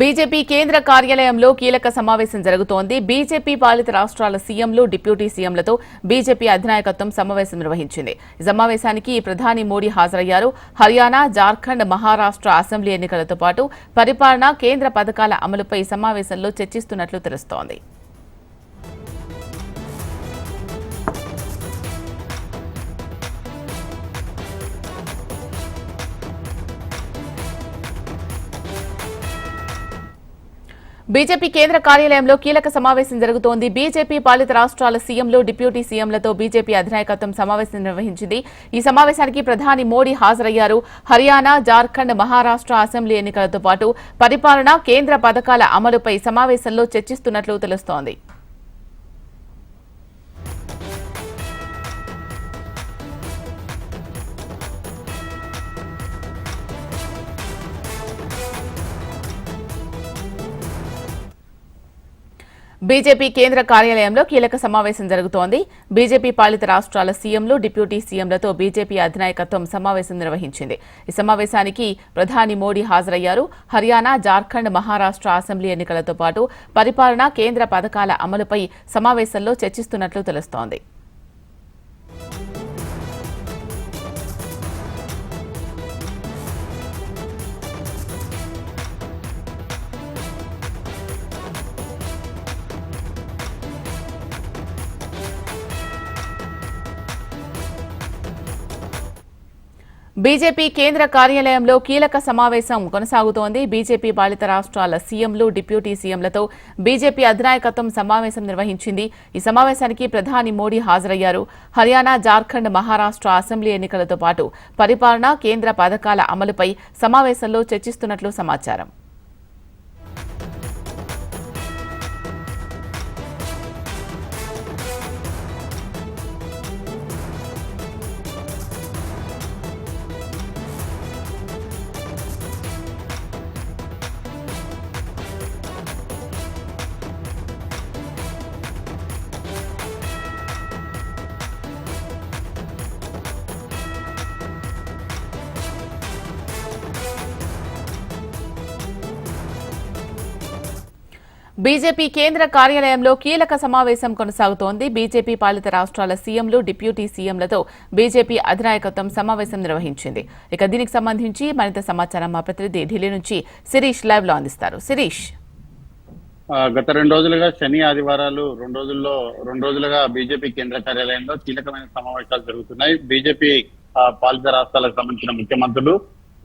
BJP కేంద్ర కార్యాలయంలో కీలక సమావేశం జరుగుతోంది. బీజేపీ పాలిత రాష్ట్రాల సీఎంలు డిప్యూటీ సీఎంలతో బీజేపీ అధినాయకత్వం సమావేశం నిర్వహించింది. ఈ సమావేశానికి ప్రధాని మోడీ హాజరయ్యారు. హర్యానా జార్ఖండ్ మహారాష్ట్ర అసెంబ్లీ ఎన్నికలతో పాటు పరిపాలన కేంద్ర పథకాల అమలుపై ఈ సమావేశంలో చర్చిస్తున్నట్లు తెలుస్తోంది. బీజేపీ కేంద్ర కార్యాలయంలో కీలక సమావేశం జరుగుతోంది. బీజేపీ పాలిత రాష్ట్రాల సీఎంలు డిప్యూటీ సీఎంలతో బీజేపీ అధినాయకత్వం సమావేశం నిర్వహించింది. ఈ సమావేశానికి ప్రధాని మోడీ హాజరయ్యారు. హర్యానా జార్ఖండ్ మహారాష్ట్ర అసెంబ్లీ ఎన్నికలతో పాటు పరిపాలన కేంద్ర పథకాల అమలుపై సమావేశంలో చర్చిస్తున్నట్లు తెలుస్తోంది. బీజేపీ కేంద్ర కార్యాలయంలో కీలక సమావేశం జరుగుతోంది. బీజేపీ పాలిత రాష్ట్రాల సీఎంలు డిప్యూటీ సీఎంలతో బీజేపీ అధినాయకత్వం సమావేశం నిర్వహించింది. ఈ సమావేశానికి ప్రధాని మోడీ హాజరయ్యారు. హర్యానా జార్ఖండ్ మహారాష్ట్ర అసెంబ్లీ ఎన్నికలతో పాటు పరిపాలన కేంద్ర పథకాల అమలుపై సమావేశంలో చర్చిస్తున్నట్లు తెలుస్తోంది. బీజేపీ కేంద్ర కార్యాలయంలో కీలక సమావేశం కొనసాగుతోంది. బీజేపీ పాలిత రాష్ట్రాల సీఎంలు డిప్యూటీ సీఎంలతో బీజేపీ అధినాయకత్వం సమావేశం నిర్వహించింది. ఈ సమావేశానికి ప్రధాని మోడీ హాజరయ్యారు. హర్యానా జార్ఖండ్ మహారాష్ట్ర అసెంబ్లీ ఎన్నికలతో పాటు పరిపాలన కేంద్ర పథకాల అమలుపై సమావేశంలో చర్చిస్తున్నట్లు సమాచారం. బీజేపీ కేంద్ర కార్యాలయంలో కీలక సమావేశం కొనసాగుతోంది. బీజేపీ పాలిత రాష్ట్రాల సీఎంలు డిప్యూటీ సీఎంలతో బీజేపీ అధినాయకత్వం సమావేశం నిర్వహించింది. ఇక దీనికి సంబంధించి మరింత సమాచారం మా ప్రతినిధి ఢిల్లీ నుంచి శిరీష్ లైవ్లో అందిస్తారు. శిరీష్. గత రెండు రోజులుగా శని ఆదివారాలు రెండు రోజుల్లో రెండు రోజులుగా బీజేపీ కేంద్ర కార్యాలయంలో కీలకమైన సమావేశాలు జరుగుతున్నాయి. బీజేపీ పాలిత రాష్ట్రాలకు సంబంధించిన ముఖ్యమంత్రులు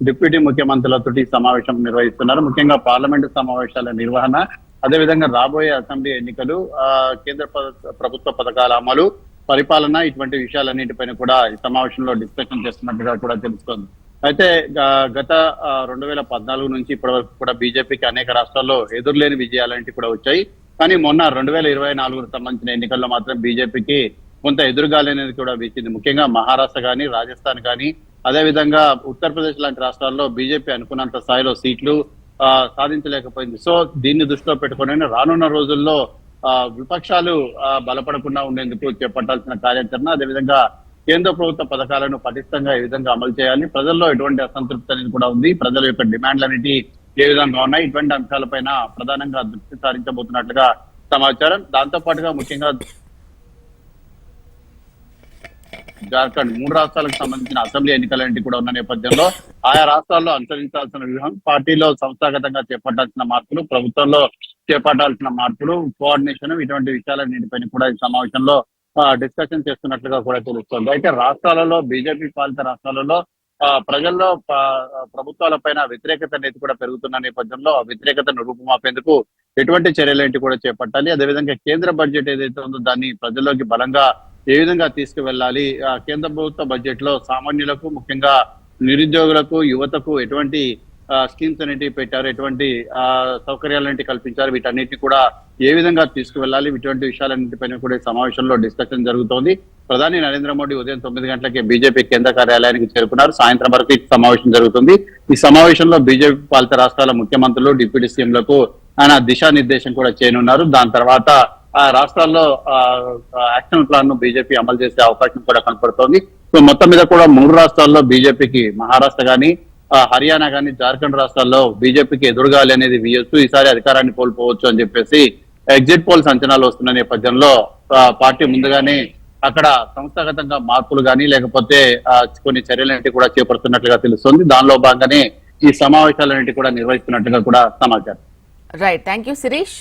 డిప్యూటీ ముఖ్యమంత్రులతో సమావేశం నిర్వహిస్తున్నారు. ముఖ్యంగా పార్లమెంటు సమావేశాల నిర్వహణ అదేవిధంగా రాబోయే అసెంబ్లీ ఎన్నికలు కేంద్ర ప్రభుత్వ పథకాల అమలు పరిపాలన ఇటువంటి విషయాలన్నిటిపైన కూడా ఈ సమావేశంలో డిస్కషన్ చేస్తున్నట్టుగా కూడా తెలుస్తోంది. అయితే గత రెండు వేల పద్నాలుగు నుంచి ఇప్పటి వరకు కూడా బీజేపీకి అనేక రాష్ట్రాల్లో ఎదురులేని విజయాలంటి కూడా వచ్చాయి. కానీ మొన్న రెండు వేల ఇరవై నాలుగుకు సంబంధించిన ఎన్నికల్లో మాత్రం బీజేపీకి కొంత ఎదురుగాలి అనేది కూడా వీచింది. ముఖ్యంగా మహారాష్ట్ర కానీ రాజస్థాన్ కానీ అదేవిధంగా ఉత్తరప్రదేశ్ లాంటి రాష్ట్రాల్లో బీజేపీ అనుకున్నంత స్థాయిలో సీట్లు సాధించలేకపోయింది. సో దీన్ని దృష్టిలో పెట్టుకుని రానున్న రోజుల్లో ఆ, విపక్షాలు ఆ, బలపడకుండా ఉండేందుకు చేపట్టాల్సిన కార్యాచరణ అదేవిధంగా కేంద్ర ప్రభుత్వ పథకాలను పటిష్టంగా ఏ విధంగా అమలు చేయాలి ప్రజల్లో ఎటువంటి అసంతృప్తి అనేది కూడా ఉంది. ప్రజల యొక్క డిమాండ్లన్నిటి ఏ విధంగా ఉన్నాయి? ఇటువంటి అంశాలపైన ప్రధానంగా దృష్టి సారించబోతున్నట్లుగా సమాచారం. దాంతో పాటుగా ముఖ్యంగా జార్ఖండ్ మూడు రాష్ట్రాలకు సంబంధించిన అసెంబ్లీ ఎన్నికలంటి కూడా ఉన్న నేపథ్యంలో ఆయా రాష్ట్రాల్లో అనుసరించాల్సిన వ్యూహం పార్టీలో సంస్థాగతంగా చేపట్టాల్సిన మార్పులు ప్రభుత్వంలో చేపట్టాల్సిన మార్పులు కోఆర్డినేషన్ ఇటువంటి విషయాలన్నింటిపైన కూడా ఈ సమావేశంలో డిస్కషన్ చేస్తున్నట్లుగా కూడా తెలుస్తోంది. అయితే రాష్ట్రాలలో బీజేపీ పాలిత రాష్ట్రాలలో ఆ, ప్రజల్లో ప్రభుత్వాల పైన వ్యతిరేకత అనేది కూడా పెరుగుతున్న నేపథ్యంలో ఆ వ్యతిరేకతను రూపుమాపేందుకు ఎటువంటి చర్యలేంటి కూడా చేపట్టాలి. అదేవిధంగా కేంద్ర బడ్జెట్ ఏదైతే ఉందో దాన్ని ప్రజల్లోకి బలంగా ఏ విధంగా తీసుకువెళ్ళాలి? ఆ, కేంద్ర ప్రభుత్వ బడ్జెట్లో సామాన్యులకు ముఖ్యంగా నిరుద్యోగులకు యువతకు ఎటువంటి స్కీమ్స్ అనేటివి పెట్టారు? ఎటువంటి ఆ, సౌకర్యాలన్నిటి కల్పించారు? వీటన్నిటిని కూడా ఏ విధంగా తీసుకువెళ్ళాలి? ఇటువంటి విషయాలన్నింటిపైన కూడా సమావేశంలో డిస్కషన్ జరుగుతోంది. ప్రధాని నరేంద్ర మోడీ ఉదయం తొమ్మిది గంటలకే బీజేపీ కేంద్ర కార్యాలయానికి చేరుకున్నారు. సాయంత్రం వరకు ఈ సమావేశం జరుగుతుంది. ఈ సమావేశంలో బీజేపీ పాలిత రాష్ట్రాల ముఖ్యమంత్రులు డిప్యూటీ సీఎంలకు ఆయన దిశానిర్దేశం కూడా చేయనున్నారు. దాని తర్వాత రాష్ట్రాల్లో ఆ, రాష్ట్రాల్లో యాక్షన్ ప్లాన్ను బీజేపీ అమలు చేసే అవకాశం కూడా కనపడుతోంది. సో మొత్తం మీద కూడా మూడు రాష్ట్రాల్లో బీజేపీకి మహారాష్ట్ర కానీ హర్యానా కానీ జార్ఖండ్ రాష్ట్రాల్లో బీజేపీకి ఎదురుగాలి అనేది వియొచ్చు. ఈసారి అధికారాన్ని కోల్పోవచ్చు అని చెప్పేసి ఎగ్జిట్ పోల్స్ అంచనాలు వస్తున్న నేపథ్యంలో ఆ, పార్టీ ముందుగానే అక్కడ సంస్థాగతంగా మార్పులు కానీ లేకపోతే కొన్ని చర్యలన్నిటి కూడా చేపడుతున్నట్లుగా తెలుస్తుంది. దానిలో భాగంగానే ఈ సమావేశాలన్నిటి కూడా నిర్వహిస్తున్నట్టుగా కూడా సమాచారం. Right thank you Sirish